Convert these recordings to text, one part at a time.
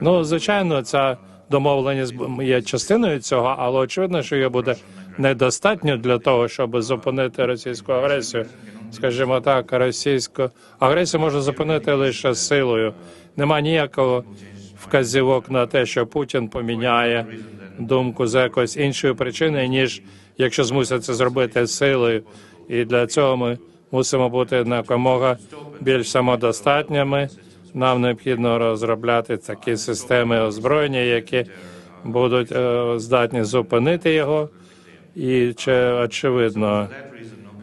Ну, звичайно, ця домовленість є частиною цього, але очевидно, що її буде недостатньо для того, щоб зупинити російську агресію. Скажімо так, російську агресію можна зупинити лише силою. Нема ніякого вказівок на те, що Путін поміняє думку за якоюсь іншою причиною, ніж якщо змусять це зробити силою. І для цього ми мусимо бути якомога більш самодостатніми. Нам необхідно розробляти такі системи озброєння, які будуть е, здатні зупинити його. І чи очевидно,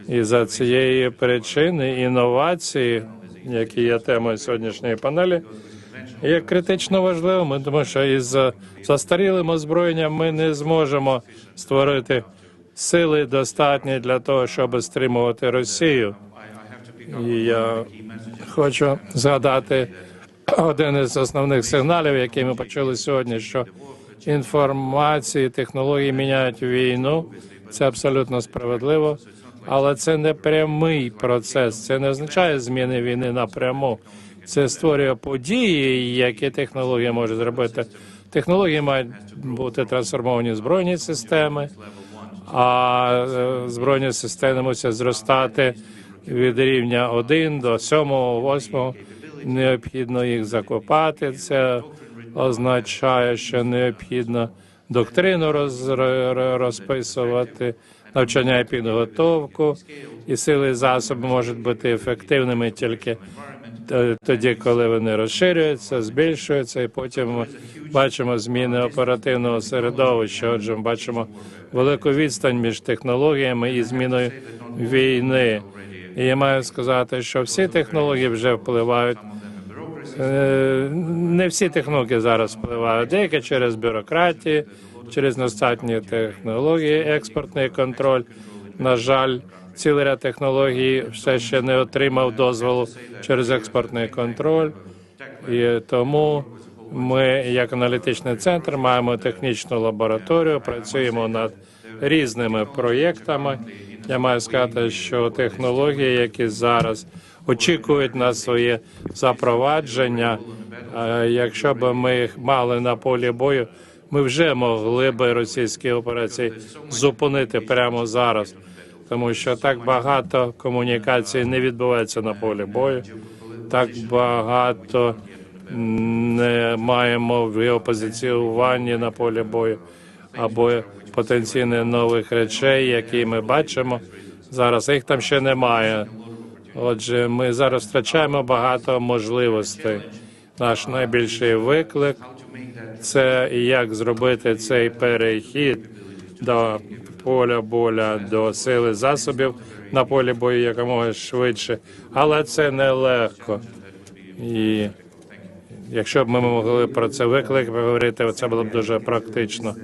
і за цієї причини інновації, які є темою сьогоднішньої панелі, є критично важливими, тому що із застарілим озброєнням ми не зможемо створити сили достатні для того, щоб стримувати Росію. І я хочу згадати один із основних сигналів, який ми почули сьогодні, що інформації, технології міняють війну. Це абсолютно справедливо, але це не прямий процес. Це не означає зміни війни напряму. Це створює події, які технологія може зробити. Технології мають бути трансформовані в збройні системи, а е, збройні системи мусять зростати від рівня 1 до 7, 8. Необхідно їх закопати. Це означає, що необхідно доктрину роз, розписувати, навчання і підготовку, і сили і засоби можуть бути ефективними тільки тоді, коли вони розширюються, збільшуються, і потім бачимо зміни оперативного середовища. Отже, ми бачимо велику відстань між технологіями і зміною війни. І я маю сказати, що всі технології вже впливають. Е, Не всі технології зараз впливають. Деякі через бюрократію, через недостатні технології, експортний контроль. На жаль, цілий ряд технологій все ще не отримав дозволу через експортний контроль. І тому ми, як аналітичний центр, маємо технічну лабораторію, працюємо над різними проєктами. Я маю сказати, що технології, які зараз очікують на своє запровадження, е, якщо б ми їх мали на полі бою, ми вже могли би російські операції зупинити прямо зараз, тому що так багато комунікацій не відбувається на полі бою, так багато не маємо геопозиціювання на полі бою або потенційно нових речей, які ми бачимо зараз. Їх там ще немає. Отже, ми зараз втрачаємо багато можливостей. Наш найбільший виклик це як зробити цей перехід до поля боля, до сили засобів на полі бою якомога швидше, але це нелегко. І якщо б ми могли про це виклик поговорити, це було б дуже практично.